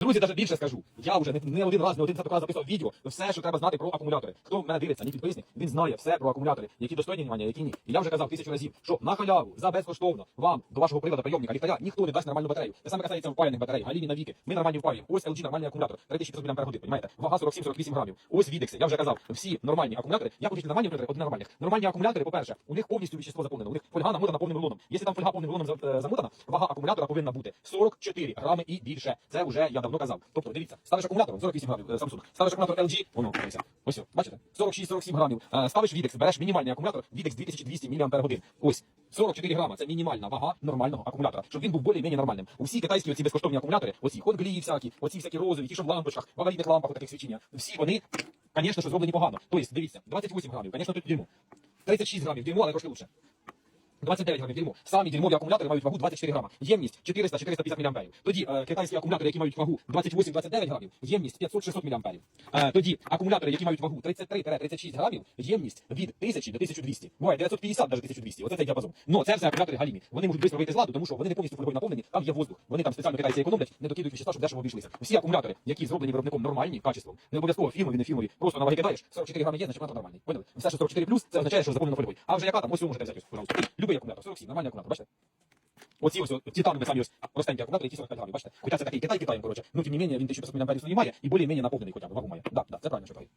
Друзі, навіть більше скажу. Я вже не, не один раз, не один раз записував відео. Все, що треба знати про акумулятори. Хто мене дивиться, не підписник, він знає все про акумулятори, які достойні внимання, які ні. І я вже казав тисячу разів, що на халяву за безкоштовно вам до вашого приладу прийомника ліхтаря ніхто не дасть нормальну батарею. Те саме касається впаяних батарей, галімі навіки. Ми нормальні впаюємо. Ось LG нормальний акумулятор, 3500 мАч, розумієте? Вага 47-48 грамів. Ось відекси. Я вже казав, всі нормальні акумулятори. Я хочу нормальні акумулятори, одні нормальні. Нормальні акумулятори, по-перше, у них повністю вещество заповнене. У них фольга намотана повним рулоном. Якщо там фольга повним рулоном е, замотана, вага акумулятора повинна бути 44 грами і більше. Це вже я давно казав. Тобто, дивіться, ставиш акумулятор 48 грамів е, Samsung, ставиш акумулятор LG, воно дивіться. Ось, бачите? 46-47 грамів. Е, Ставиш Videx, береш мінімальний акумулятор, Videx 2200 мАч. Ось. 44 грама це мінімальна вага нормального акумулятора, щоб він був більш-менш нормальним. Усі китайські оці безкоштовні акумулятори, оці хонглі всякі, оці всякі розові, ті, що в лампочках, в аварійних лампах, таких свічення, всі вони, звісно, що зроблені погано. Тобто, дивіться, 28 грамів, звісно, тут дерьмо. 36 грамів дерьмо, але трошки лучше. 29 грамів дерьмо. Самі дерьмові акумулятори мають вагу 24 грама. Ємність 400-450 мА. Тоді е, китайські акумулятори, які мають вагу 28-29 грамів, ємність 500-600 мА. Е, тоді акумулятори, які мають вагу 33-36 грамів, ємність від 1000 до 1200. Буває 950 навіть 1200. Оце цей діапазон. Но це все акумулятори галімі. Вони можуть швидко вийти з ладу, тому що вони не повністю фольгою наповнені, там є воздух. Вони там спеціально китайці економлять, не докидують вещества, щоб дешево обійшлися. Всі акумулятори, які зроблені виробником нормальні, качеством, не обов'язково фірмові, не фірмові, просто на ваги кидаєш, 44 грами є, значить акумулятор нормальний. Поняли? Все, що 44 плюс, це означає, що заповнено фольгою. А вже яка там, ось ви можете взяти, пожалуйста. Любий акумулятор, 47, нормальний акумулятор, бачите? Оці ось там самі ось простенькі акумулятори, які 45 грамів, бачите? Хоча це такий Китай Китаєм, коротше. Ну, тим не менее, він 1500 мА має і більш-менш наповнений хоча б, вагу має. Да, да, це правильно, що кажуть.